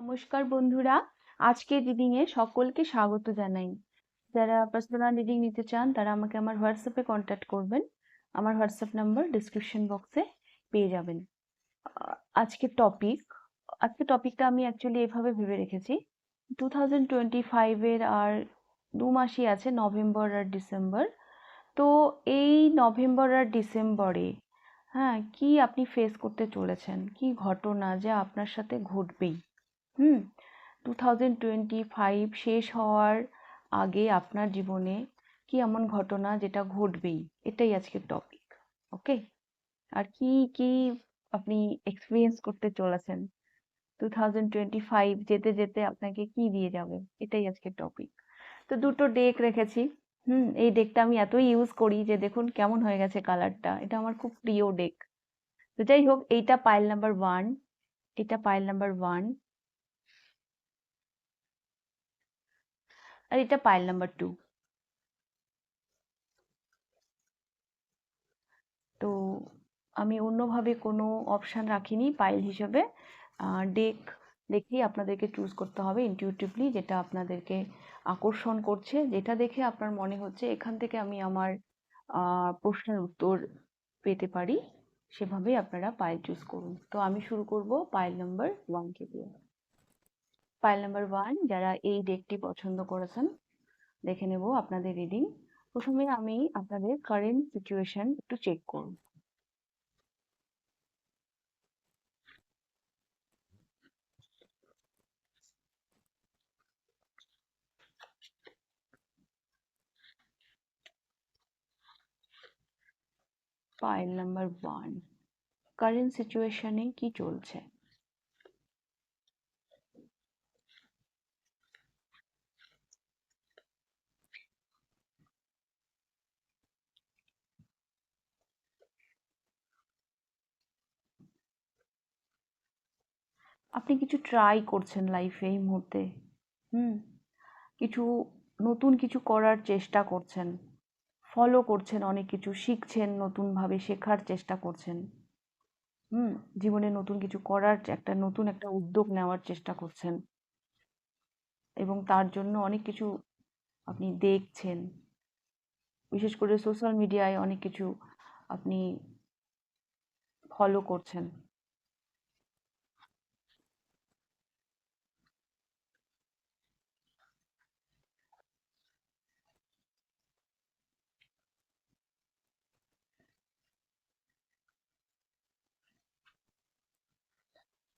নমস্কার বন্ধুরা আজকের রিডিং এ সকলকে স্বাগত জানাই। যারা পার্সোনাল রিডিং নিতে চান তারা আমাকে আমার হোয়াটসঅ্যাপে কন্ট্যাক্ট করবেন। আমার হোয়াটসঅ্যাপ নাম্বার ডিসক্রিপশন বক্সে পেয়ে যাবেন। আহ, আজকের টপিক আজকের টপিকটা আমি অ্যাকচুয়ালি এভাবে ভেবে রেখেছি। টু থাউজেন্ড টোয়েন্টি ফাইভের আর দু মাসই আছে নভেম্বর আর ডিসেম্বর। তো এই নভেম্বর আর ডিসেম্বরে হ্যাঁ কি আপনি ফেস করতে চলেছেন? কি ঘটনা যা আপনার সাথে ঘটবেই? Hmm two thousand twenty five শেষ হওয়ার আগে আপনার জীবনে কি এমন ঘটনা যেটা ঘটবেই? এটাই আজকের টপিক ওকে আর কি কি আপনি এক্সপিরিয়েন্স করতে চলেছেন? টু থাউজেন্ড টোয়েন্টি ফাইভ যেতে যেতে আপনাকে কি দিয়ে যাবে? এটাই আজকের টপিক তো দুটো ডেক রেখেছি, হুম, এই ডেকটা আমি এতই ইউজ করি যে দেখুন কেমন হয়ে গেছে কালারটা এটা আমার খুব প্রিয় ডেক তো যাই হোক, এইটা পাইল নাম্বার ওয়ান এটা পাইল নাম্বার ওয়ান আর এটা পাইল নাম্বার টু তো আমি অন্যভাবে কোনো অপশান রাখিনি পাইল হিসেবে। ডেক দেখেই আপনাদেরকে চুজ করতে হবে ইনটিউটিভলি যেটা আপনাদেরকে আকর্ষণ করছে, যেটা দেখে আপনার মনে হচ্ছে এখান থেকে আমি আমার প্রশ্নের উত্তর পেতে পারি। সেভাবেই আপনারা পাইল চুজ করুন। তো আমি শুরু করব পাইল নাম্বার ওয়ানকে দিয়ে। পাইল নাম্বার ওয়ান যারা এই ডেকটি পছন্দ করেছেন, দেখে নেব আপনাদের রিডিং প্রথমে আমি আপনাদের কারেন্ট সিচুয়েশন একটু চেক করব। ফাইল নাম্বার ওয়ান কারেন্ট সিচুয়েশনে কি চলছে? আপনি কিছু ট্রাই করছেন লাইফে এই মুহূর্তে। হুম। কিছু নতুন কিছু করার চেষ্টা করছেন। ফলো করছেন অনেক কিছু, শিখছেন নতুনভাবে, শেখার চেষ্টা করছেন। হুম। জীবনে নতুন কিছু করার একটা নতুন একটা উদ্যোগ নেওয়ার চেষ্টা করছেন। এবং তার জন্য অনেক কিছু আপনি দেখছেন। বিশেষ করে সোশ্যাল মিডিয়ায় অনেক কিছু আপনি ফলো করছেন।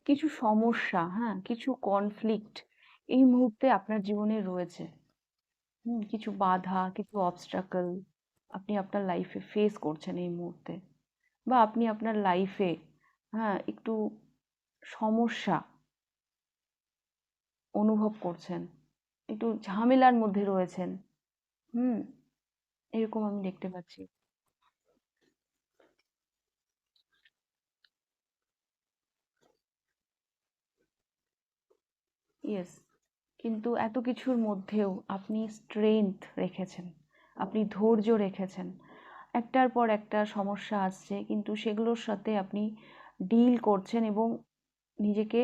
কিছু সমস্যা হ্যাঁ? কিছু কনফ্লিক্ট এই মুহূর্তে আপনার জীবনে রয়েছে। হুম, কিছু বাধা, কিছু অবস্ট্রাকল আপনি আপনার লাইফে ফেস করছেন এই মুহূর্তে। বা আপনি আপনার লাইফে হ্যাঁ একটু সমস্যা অনুভব করছেন। একটু ঝামেলার মধ্যে রয়েছেন। হুম, এরকম আমি দেখতে পাচ্ছি। ইয়েস কিন্তু এত কিছুর মধ্যেও আপনি স্ট্রেংথ রেখেছেন। আপনি ধৈর্য রেখেছেন। একটার পর একটা সমস্যা আসছে, কিন্তু সেগুলোর সাথে আপনি ডিল করছেন এবং নিজেকে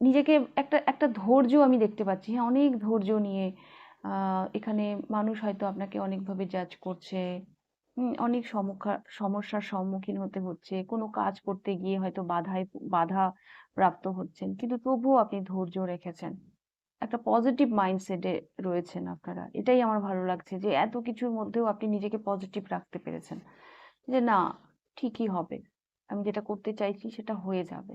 নিজেকে একটা একটা ধৈর্য আমি দেখতে পাচ্ছি। হ্যাঁ অনেক ধৈর্য নিয়ে এখানে মানুষ হয়তো আপনাকে অনেকভাবে জাজ করছে। অনেক সমস্যা সমস্যার সম্মুখীন হতে হচ্ছে। কোনো কাজ করতে গিয়ে হয়তো বাধায়, বাধা প্রাপ্ত হচ্ছেন। কিন্তু তবুও আপনি ধৈর্য রেখেছেন। একটা পজিটিভ মাইন্ডসেটে রয়েছেন আপনারা। এটাই আমার ভালো লাগছে যে, এত কিছুর মধ্যেও আপনি নিজেকে পজিটিভ রাখতে পেরেছেন। যে, না, ঠিকই হবে। আমি যেটা করতে চাইছি সেটা হয়ে যাবে।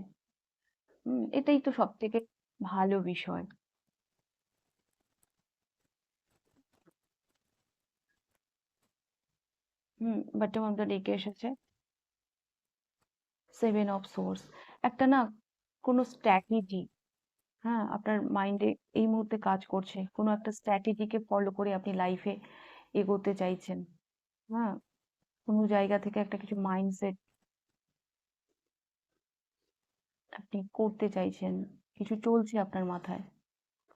এটাই তো সব থেকে ভালো বিষয়। হুম অফ দ্য ডেকে এসেছে। সেভেন অফ সোর্স একটা না, কোনো স্ট্র্যাটেজি হ্যাঁ আপনার মাইন্ডে এই মুহূর্তে কাজ করছে। কোনো একটা স্ট্র্যাটেজিকে ফলো করে আপনি লাইফে এগোতে চাইছেন। হ্যাঁ কোনো জায়গা থেকে একটা কিছু মাইন্ডসেট আপনি করতে চাইছেন, কিছু চলছে আপনার মাথায়।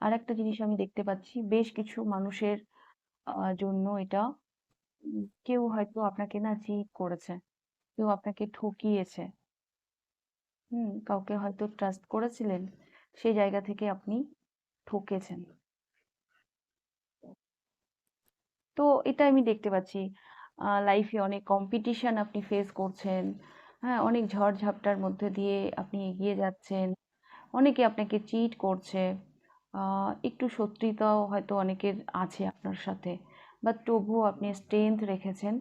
আর একটা জিনিস আমি দেখতে পাচ্ছি, বেশ কিছু মানুষের জন্য এটা কেউ হয়তো আপনাকে না চিট করেছে, কেউ আপনাকে ঠকিয়েছে। হুম, কাউকে হয়তো ট্রাস্ট করেছিলেন, সেই জায়গা থেকে আপনি ঠকেছেন। তো এটা আমি দেখতে পাচ্ছি লাইফে অনেক কম্পিটিশন আপনি ফেস করছেন হ্যাঁ অনেক ঝড়-ঝাপটার মধ্যে দিয়ে আপনি এগিয়ে যাচ্ছেন, অনেকে আপনাকে চিট করছে একটু শত্রুতাও হয়তো অনেকের আছে আপনার সাথে। বাট তবুও আপনি স্ট্রেংথ রেখেছেন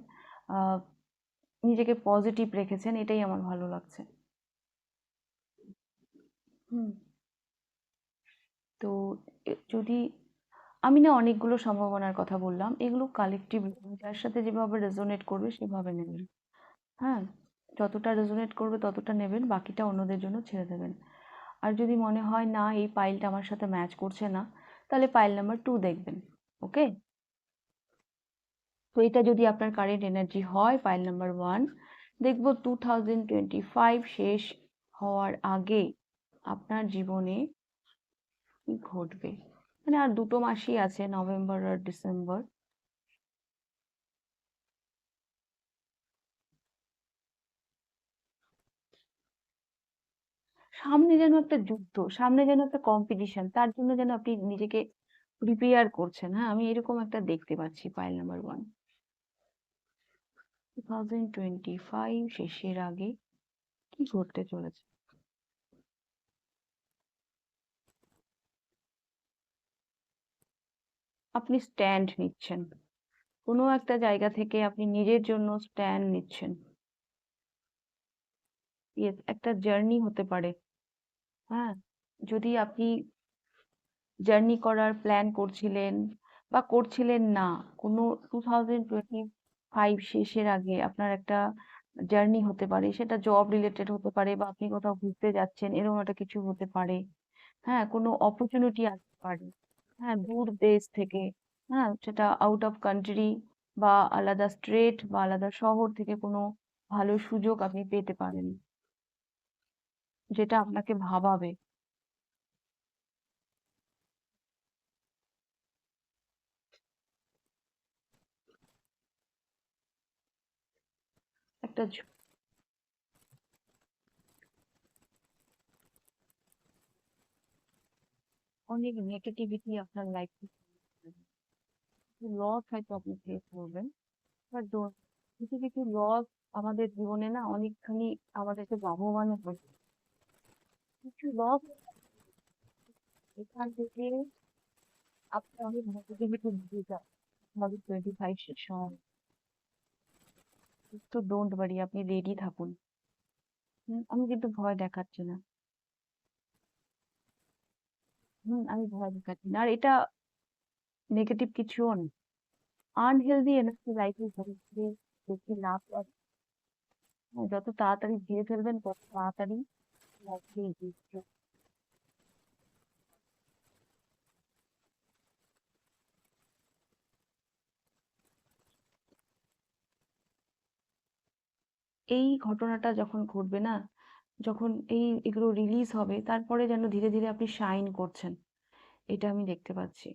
নিজেকে পজিটিভ রেখেছেন, এটাই আমার ভালো লাগছে। হুম। তো যদি আমি না অনেকগুলো সম্ভাবনার কথা বললাম, এগুলো কালেকটিভ যার সাথে যেভাবে রেজোনেট করবে সেভাবে নেবেন। হ্যাঁ যতটা রেজোনেট করবে ততটা নেবেন, বাকিটা অন্যদের জন্য ছেড়ে দেবেন। আর যদি মনে হয়, না, এই পাইলটা আমার সাথে ম্যাচ করছে না, তাহলে পাইল নাম্বার টু দেখবেন ওকে তো এটা যদি আপনার কারেন্ট এনার্জি হয় ফাইল নাম্বার ওয়ান দেখব টু শেষ হওয়ার আগে আপনার জীবনে কি ঘটবে? মানে আর দুটো মাসই আছে নভেম্বর আর ডিসেম্বর সামনে যেন একটা যুদ্ধ, সামনে যেন একটা কম্পিটিশন তার জন্য যেন আপনি নিজেকে প্রিপেয়ার করছেন হ্যাঁ? আমি এরকম একটা দেখতে পাচ্ছি file number one two thousand twenty five শেষের আগে কি ঘটতে চলেছে? আপনি স্ট্যান্ড নিচ্ছেন। কোনো একটা জায়গা থেকে আপনি নিজের জন্য স্ট্যান্ড নিচ্ছেন। একটা জার্নি হতে পারে। হ্যাঁ যদি আপনি জার্নি করার প্ল্যান করছিলেন বা করছিলেন না, কোনো টু থাউজেন্ড টোয়েন্টি ফাইভ শেষের আগে আপনার একটা জার্নি হতে পারে, সেটা জব রিলেটেড হতে পারে বা আপনি কোথাও ঘুরতে যাচ্ছেন, এরকম একটা কিছু হতে পারে। হ্যাঁ কোনো অপরচুনিটি আসতে পারে। হ্যাঁ দূর দেশ থেকে হ্যাঁ সেটা আউট অফ কান্ট্রি বা আলাদা স্টেট বা আলাদা শহর থেকে কোনো ভালো সুযোগ আপনি পেতে পারেন, যেটা আপনাকে ভাবাবে। একটা অনেক নেগেটিভিটি আপনার লাইফে লস হয়তো আপনি ফেস করবেন বাট কিছু কিছু লস আমাদের জীবনে না অনেকখানি আমাদেরকে লাভবানও করে। কিছু লস এখান থেকে আপনি অনেক নেগেটিভিটি দিয়ে যান আমাদের টোয়েন্টি ফাইভ শেষ হওয়ার তো ডোন্ট ওয়ারি আপনি রেডি থাকুন। আমি কিন্তু ভয় দেখাচ্ছি না। হুম, আমি ভয় দেখাচ্ছি না। আর এটা নেগেটিভ কিছুও না। আনহেলদি এনার্জি লাইফে ফিরে বেশি লাভ আর যত তাড়াতাড়ি ধীরে ফেলবেন, তত তাড়াতাড়ি লাইফে এগিয়ে এই ঘটনাটা যখন ঘটবে না, যখন এই এগুলো রিলিজ হবে, তারপরে যেন ধীরে ধীরে আপনি শাইন করছেন। এটা আমি দেখতে পাচ্ছি।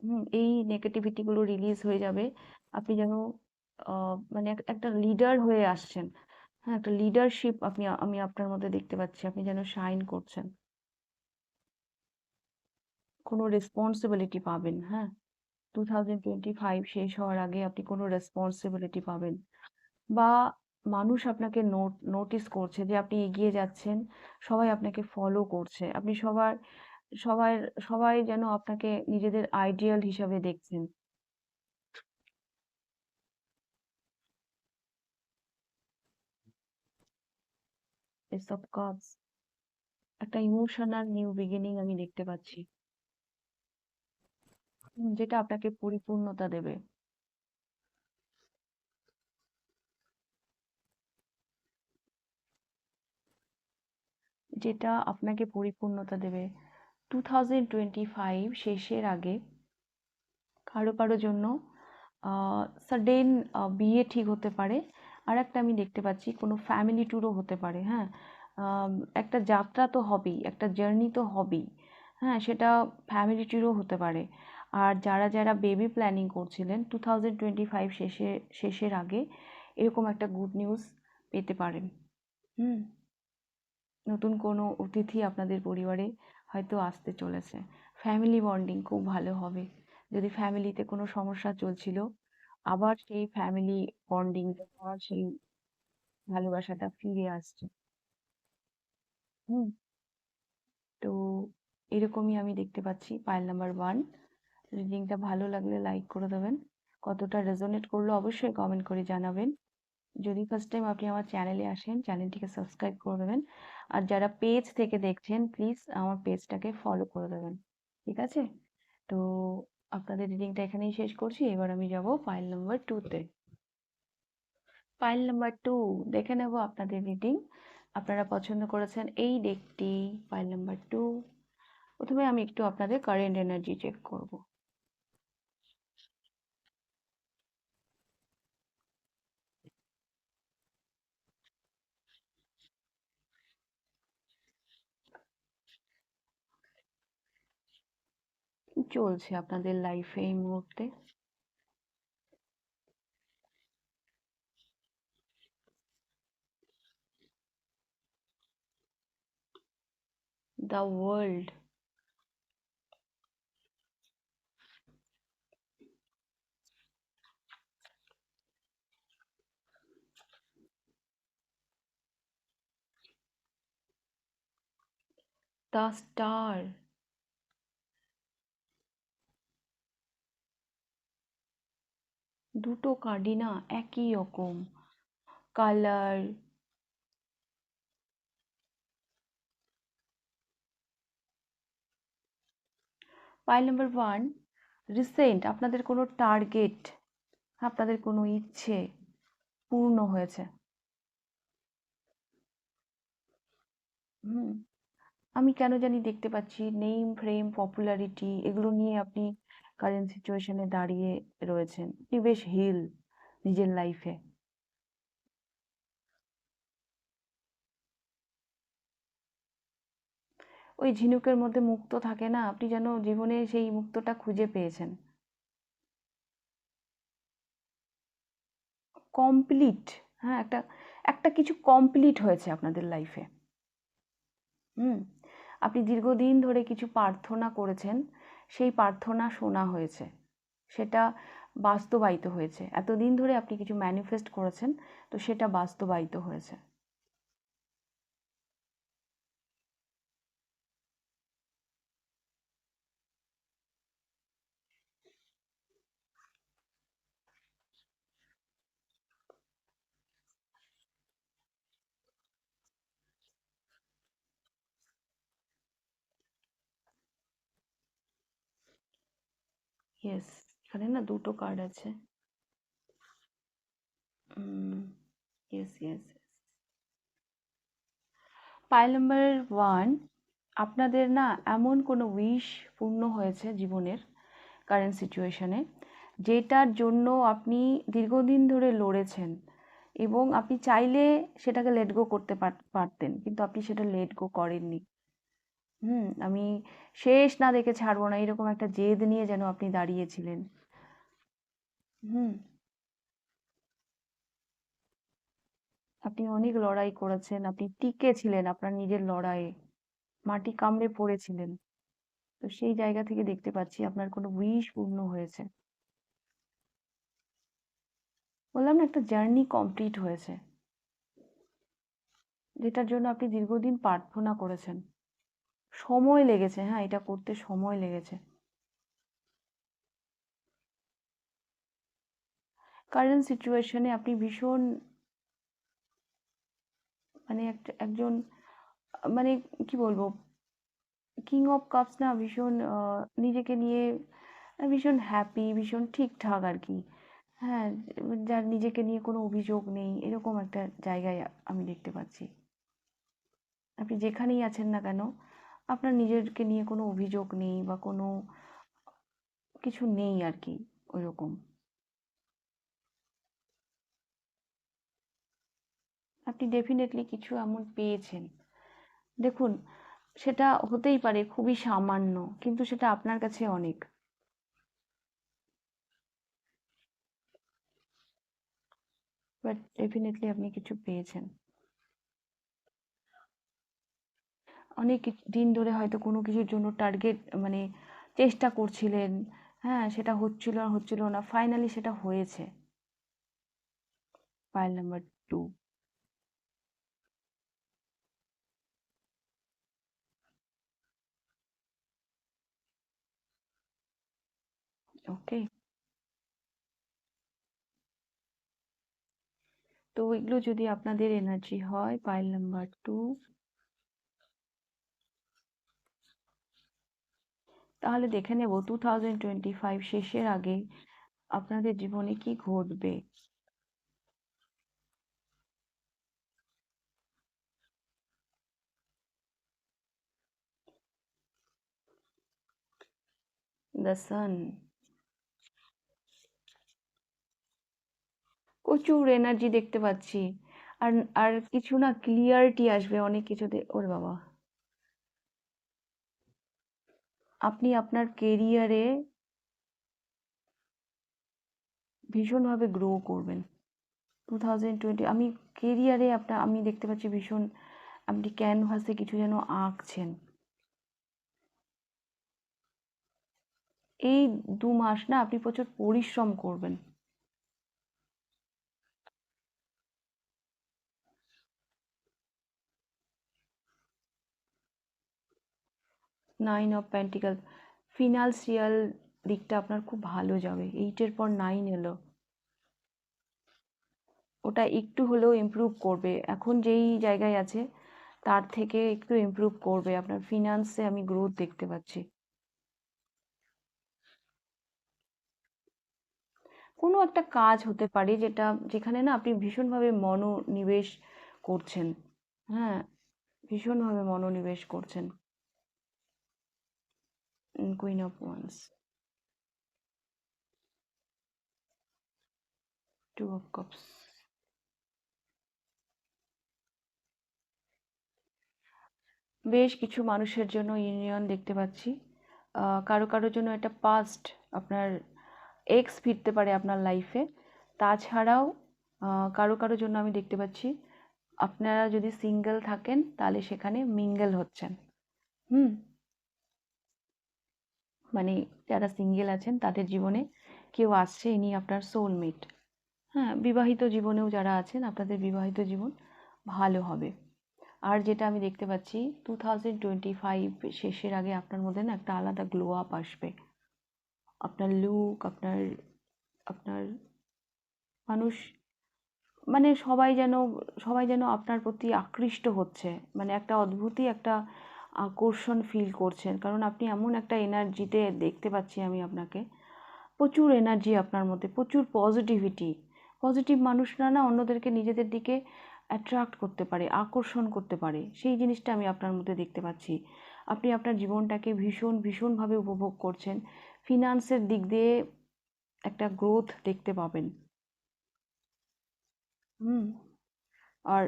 হুম, এই নেগেটিভিটি গুলো রিলিজ হয়ে যাবে। আপনি যেন মানে একটা লিডার হয়ে আসছেন। হ্যাঁ একটা লিডারশিপ আপনি, আমি আপনার মধ্যে দেখতে পাচ্ছি। আপনি যেন শাইন করছেন। কোনো রেসপন্সিবিলিটি পাবেন হ্যাঁ। টু থাউজেন্ড টোয়েন্টি ফাইভ শেষ হওয়ার আগে আপনি কোনো রেসপন্সিবিলিটি পাবেন। বা মানুষ আপনাকে নোট নোটিস করছে যে আপনি এগিয়ে যাচ্ছেন, সবাই আপনাকে ফলো করছে। আপনি সবার সবাই সবাই যেন আপনাকে নিজেদের আইডিয়াল হিসাবে দেখছেন। একটা ইমোশনাল নিউ বিগিনিং আমি দেখতে পাচ্ছি। যেটা আপনাকে পরিপূর্ণতা দেবে। যেটা আপনাকে পরিপূর্ণতা দেবে। টু থাউজেন্ড টোয়েন্টি ফাইভ শেষের আগে কারও কারও জন্য সাডেন বিয়ে ঠিক হতে পারে। আর একটা আমি দেখতে পাচ্ছি, কোনো ফ্যামিলি ট্যুরও হতে পারে হ্যাঁ। একটা যাত্রা তো হবেই, একটা জার্নি তো হবেই হ্যাঁ সেটা ফ্যামিলি ট্যুরও হতে পারে। আর যারা যারা বেবি প্ল্যানিং করছিলেন টু থাউজেন্ড টোয়েন্টি ফাইভ শেষে, শেষের আগে এরকম একটা গুড নিউজ পেতে পারেন। হুম। নতুন কোনো অতিথি আপনাদের পরিবারে হয়তো আসতে চলেছে। ফ্যামিলি বন্ডিং খুব ভালো হবে। যদি ফ্যামিলিতে কোনো সমস্যা চলছিল, আবার সেই ফ্যামিলি বন্ডিং আবার সেই ভালোবাসাটা ফিরে আসছে। হুম। তো এরকমই আমি দেখতে পাচ্ছি। পাইল নাম্বার ওয়ান রিডিংটা ভালো লাগলে লাইক করে দেবেন। কতটা রেজোনেট করল অবশ্যই কমেন্ট করে জানাবেন। যদি ফার্স্ট টাইম আপনি আমার চ্যানেলে আসেন চ্যানেলটিকে সাবস্ক্রাইব করে দেবেন। আর যারা পেজ থেকে দেখছেন প্লিজ আমার পেজটাকে ফলো করে দেবেন। ঠিক আছে? তো আপনাদের রিডিংটা এখানেই শেষ করছি। এবার আমি যাব ফাইল নাম্বার টুতে ফাইল নাম্বার টু দেখে নেব আপনাদের রিডিং আপনারা পছন্দ করেছেন এই ডেকটি ফাইল নাম্বার টু প্রথমে আমি একটু আপনাদের কারেন্ট এনার্জি চেক করব। চলছে আপনাদের লাইফে এই মুহূর্তে? দ্য ওয়ার্ল্ড দ্য স্টার দুটো কার্ডই না একই রকম। Colour file number one recent আপনাদের কোনো টার্গেট আপনাদের কোনো ইচ্ছে পূর্ণ হয়েছে? হুম, আমি কেন জানি দেখতে পাচ্ছি নেম ফ্রেম পপুলারিটি এগুলো নিয়ে আপনি কারেন্ট সিচুয়েশনে দাঁড়িয়ে রয়েছেন। আপনি বেশ হিল নিজের লাইফে ওই ঝিনুকের মধ্যে মুক্ত থাকে না, আপনি যেন জীবনে সেই মুক্তটা খুঁজে পেয়েছেন। কমপ্লিট হ্যাঁ একটা একটা কিছু কমপ্লিট হয়েছে আপনাদের লাইফে হুম, আপনি দীর্ঘদিন ধরে কিছু প্রার্থনা করেছেন সেই প্রার্থনা শোনা হয়েছে। সেটা বাস্তবায়িত হয়েছে। এতদিন ধরে আপনি কিছু ম্যানিফেস্ট করেছেন, তো সেটা বাস্তবায়িত হয়েছে। ইয়েস এখানে না দুটো কার্ড আছে। Yes yes file number one আপনাদের না এমন কোনো উইশ পূর্ণ হয়েছে জীবনের কারেন্ট সিচুয়েশনে যেটার জন্য আপনি দীর্ঘদিন ধরে লড়েছেন এবং আপনি চাইলে সেটাকে লেট গো করতে পারতেন, কিন্তু আপনি সেটা লেট গো করেননি। হুম, আমি শেষ না দেখে ছাড়বো না। এরকম একটা জেদ নিয়ে যেন আপনি দাঁড়িয়েছিলেন। হুম। আপনি অনেক লড়াই করেছেন। আপনি টিকে ছিলেন আপনার নিজের লড়াইয়ে। মাটি কামড়ে পড়েছিলেন। তো সেই জায়গা থেকে দেখতে পাচ্ছি আপনার কোনো উইশ পূর্ণ হয়েছে। বললাম না, একটা জার্নি কমপ্লিট হয়েছে। যেটার জন্য আপনি দীর্ঘদিন প্রার্থনা করেছেন। সময় লেগেছে হ্যাঁ এটা করতে সময় লেগেছে। কারেন্ট সিচুয়েশনে আপনি ভীষণ মানে একটা একজন মানে কি বলব কিং অফ কাপস না, ভীষণ নিজেকে নিয়ে ভীষণ হ্যাপি ভীষণ ঠিকঠাক আর কি। হ্যাঁ যার নিজেকে নিয়ে কোনো অভিযোগ নেই, এরকম একটা জায়গায় আমি দেখতে পাচ্ছি। আপনি যেখানেই আছেন না কেন আপনার নিজেরকে নিয়ে কোনো অভিযোগ নেই বা কোনো কিছু নেই আর কি ওইরকম। আপনি ডেফিনেটলি কিছু এমন পেয়েছেন। দেখুন, সেটা হতেই পারে খুবই সামান্য, কিন্তু সেটা আপনার কাছে অনেক। বাট ডেফিনেটলি আপনি কিছু পেয়েছেন। অনেক দিন ধরে হয়তো কোনো কিছুর জন্য টার্গেট মানে চেষ্টা করছিলেন। হ্যাঁ সেটা হচ্ছিল না হচ্ছিল না। ফাইনালি সেটা হয়েছে। পাইল নাম্বার টু ওকে তো এগুলো যদি আপনাদের এনার্জি হয় পাইল নাম্বার টু তাহলে দেখে নেব টু থাউজেন্ড টোয়েন্টি ফাইভ শেষের আগে আপনাদের জীবনে কি ঘটবে। দ্য সান প্রচুর এনার্জি দেখতে পাচ্ছি। আর আর কিছু না ক্লিয়ারিটি আসবে অনেক কিছুতে। ওরে বাবা। আপনি আপনার কেরিয়ারে ভীষণভাবে গ্রো করবেন। টু থাউজেন্ড টোয়েন্টি আমি কেরিয়ারে আপনার আমি দেখতে পাচ্ছি ভীষণ, আপনি ক্যানভাসে কিছু যেন আঁকছেন। এই দু মাস না, আপনি প্রচুর পরিশ্রম করবেন। নাইন অফ প্যান্টিকাল ফিনান্সিয়াল দিকটা আপনার খুব ভালো যাবে। এইটের পর নাইন এলো। ওটা একটু হলেও ইমপ্রুভ করবে। এখন যেই জায়গায় আছে, তার থেকে একটু ইমপ্রুভ করবে। আপনার ফিনান্সে আমি গ্রোথ দেখতে পাচ্ছি। কোনো একটা কাজ হতে পারে যেটা, যেখানে না আপনি ভীষণভাবে মনোনিবেশ করছেন। হ্যাঁ ভীষণভাবে মনোনিবেশ করছেন। Queen of wands two of cups বেশ কিছু মানুষের জন্য ইউনিয়ন দেখতে পাচ্ছি। কারও কারোর জন্য এটা পাস্ট আপনার এক্স ফিরতে পারে আপনার লাইফে তাছাড়াও কারও কারও জন্য আমি দেখতে পাচ্ছি, আপনারা যদি সিঙ্গেল থাকেন, তাহলে সেখানে মিঙ্গেল হচ্ছেন। হুম? মানে যারা সিঙ্গেল আছেন, তাদের জীবনে কেউ আসছে ইনি আপনার সোলমেট হ্যাঁ বিবাহিত জীবনেও যারা আছেন, আপনাদের বিবাহিত জীবন ভালো হবে। আর যেটা আমি দেখতে পাচ্ছি টু থাউজেন্ড টোয়েন্টি ফাইভ শেষের আগে আপনার মধ্যে না একটা আলাদা গ্লো আপ আসবে। আপনার লুক আপনার আপনার মানুষ মানে সবাই যেন সবাই যেন আপনার প্রতি আকৃষ্ট হচ্ছে। মানে একটা অদ্ভুতই একটা আকর্ষণ ফিল করছেন। কারণ আপনি এমন একটা এনার্জিতে দেখতে পাচ্ছি আমি আপনাকে। প্রচুর এনার্জি আপনার মধ্যে, প্রচুর পজিটিভিটি পজিটিভ মানুষরা না অন্যদেরকে নিজেদের দিকে অ্যাট্রাক্ট করতে পারে, আকর্ষণ করতে পারে। সেই জিনিসটা আমি আপনার মধ্যে দেখতে পাচ্ছি। আপনি আপনার জীবনটাকে ভীষণ, ভীষণভাবে উপভোগ করছেন। ফিনান্সের দিক দিয়ে একটা গ্রোথ দেখতে পাবেন। হুম। আর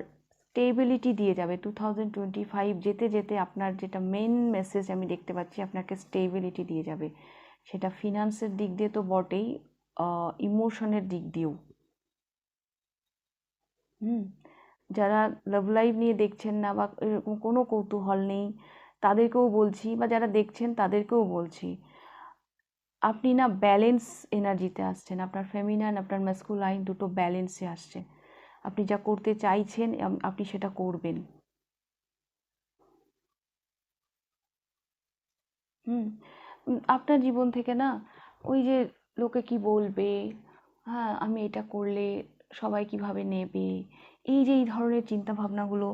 স্টেবিলিটি দিয়ে যাবে। টু থাউজেন্ড টোয়েন্টি ফাইভ যেতে যেতে আপনার যেটা মেন মেসেজ আমি দেখতে পাচ্ছি, আপনাকে স্টেবিলিটি দিয়ে যাবে। সেটা ফিনান্সের দিক দিয়ে তো বটেই ইমোশনের দিক দিয়েও। হুম, যারা লাভ লাইফ নিয়ে দেখছেন না বা এরকম কোনো কৌতূহল নেই, তাদেরকেও বলছি বা যারা দেখছেন তাদেরকেও বলছি, আপনি না ব্যালেন্স এনার্জিতে আসছেন। আপনার ফেমিনান আপনার ম্যাসকুলাইন দুটো ব্যালেন্সে আসছে। আপনি যা করতে চাইছেন আপনি সেটা করবেন। হুম আপনার জীবন থেকে না, ওই যে লোকে কি বলবে হ্যাঁ আমি এটা করলে সবাই কীভাবে নেবে? এই যে এই ধরনের চিন্তা ভাবনাগুলো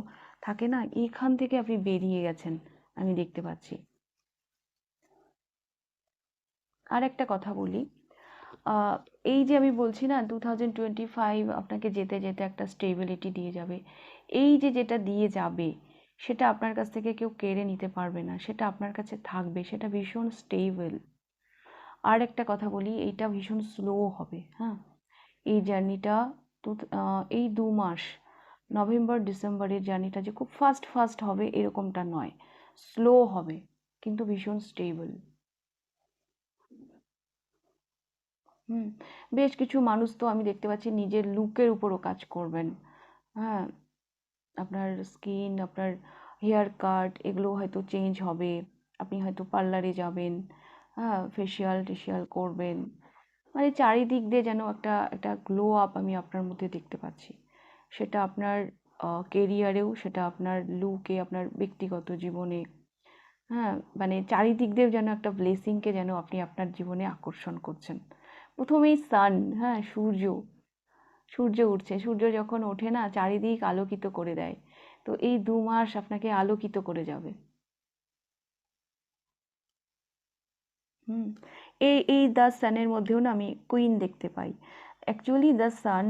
থাকে না, এখান থেকে আপনি বেরিয়ে গেছেন, আমি দেখতে পাচ্ছি। আর একটা কথা বলি এই যে আমি বলছি না টু থাউজেন্ড টোয়েন্টি ফাইভ আপনাকে যেতে যেতে একটা স্টেবিলিটি দিয়ে যাবে। এই যে যেটা দিয়ে যাবে, সেটা আপনার কাছ থেকে কেউ কেড়ে নিতে পারবে না, সেটা আপনার কাছে থাকবে, সেটা ভীষণ স্টেবল আর একটা কথা বলি, এইটা ভীষণ স্লো হবে হ্যাঁ? এই জার্নিটা তো এই দু মাস নভেম্বর ডিসেম্বরের জার্নিটা যে খুব ফাস্ট ফাস্ট হবে, এরকমটা নয়। স্লো হবে, কিন্তু ভীষণ স্টেবল হুম, বেশ কিছু মানুষ তো আমি দেখতে পাচ্ছি নিজের লুকের উপরও কাজ করবেন। হ্যাঁ আপনার স্কিন, আপনার হেয়ার কাট এগুলো হয়তো চেঞ্জ হবে, আপনি হয়তো পার্লারে যাবেন হ্যাঁ ফেসিয়াল টেসিয়াল করবেন। মানে চারিদিক দিয়ে যেন একটা একটা গ্লো আপ আমি আপনার মধ্যে দেখতে পাচ্ছি। সেটা আপনার কেরিয়ারেও সেটা আপনার লুকে আপনার ব্যক্তিগত জীবনে হ্যাঁ মানে চারিদিক দিয়ে যেন একটা ব্লেসিংকে যেন আপনি আপনার জীবনে আকর্ষণ করছেন। প্রথমেই সান হ্যাঁ সূর্য। সূর্য উঠছে। সূর্য যখন ওঠে না, চারিদিক আলোকিত করে দেয়। তো এই দু মাস আপনাকে আলোকিত করে যাবে। হুম, এই এই দ্য সানের মধ্যেও না আমি কুইন দেখতে পাই। Actually the sun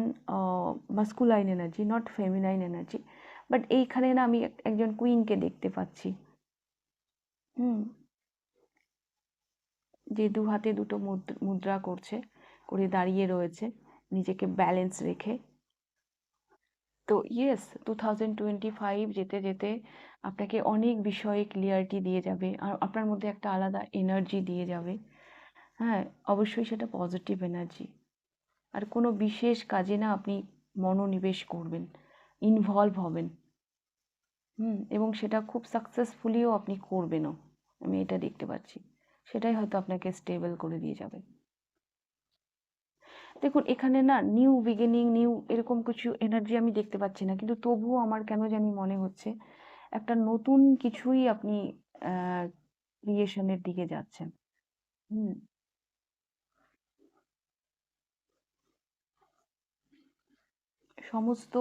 masculine energy not feminine energy but এইখানে না আমি এক- একজন কুইনকে দেখতে পাচ্ছি। হুম, যে দু হাতে দুটো মুদ- মুদ্রা করছে। করে দাঁড়িয়ে রয়েছে, নিজেকে ব্যালেন্স রেখে। তো yes two thousand twenty five যেতে যেতে আপনাকে অনেক বিষয়ে ক্লিয়ারিটি দিয়ে যাবে, আর আপনার মধ্যে একটা আলাদা এনার্জি দিয়ে যাবে। হ্যাঁ অবশ্যই সেটা পজিটিভ এনার্জি আর কোনো বিশেষ কাজে না আপনি মনোনিবেশ করবেন ইনভলভ হবেন। হুম, এবং সেটা খুব সাকসেসফুলিও আপনি করবেনও, আমি এটা দেখতে পাচ্ছি। সেটাই হয়তো আপনাকে স্টেবল করে দিয়ে যাবে। দেখুন, এখানে না নিউ বিগিনিং নিউ এরকম কিছু এনার্জি আমি দেখতে পাচ্ছি না। কিন্তু তবুও আমার কেন জানি মনে হচ্ছে, একটা নতুন কিছুই আপনি ক্রিয়েশনের দিকে যাচ্ছেন। হুম। সমস্ত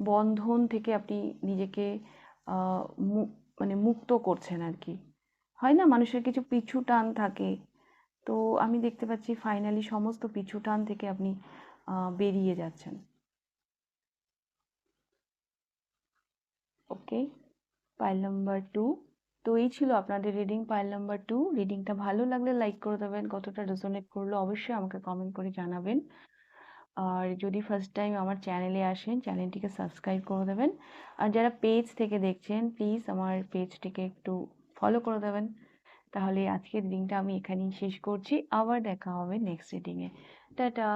বন্ধন থেকে আপনি নিজেকে মানে মুক্ত করছেন আর কি। হয় না? মানুষের কিছু পিছু টান থাকে। তো আমি দেখতে পাচ্ছি ফাইনালি সমস্ত পিছু টান থেকে আপনি বেরিয়ে যাচ্ছেন। ওকে পাইল নাম্বার টু তো এই ছিল আপনাদের রিডিং পাইল নাম্বার টু রিডিংটা ভালো লাগলে লাইক করে দেবেন, কতটা রেজোনেট করল অবশ্যই আমাকে কমেন্ট করে জানাবেন। আর যদি ফার্স্ট টাইম আমার চ্যানেলে আসেন চ্যানেলটিকে সাবস্ক্রাইব করে দেবেন। আর যারা পেজ থেকে দেখছেন প্লিজ আমার পেজটিকে একটু ফলো করে দেবেন। তাহলে আজকের রিডিংটা আমি এখানেই শেষ করছি। আবার দেখা হবে নেক্সট রিডিংয়ে টাটা!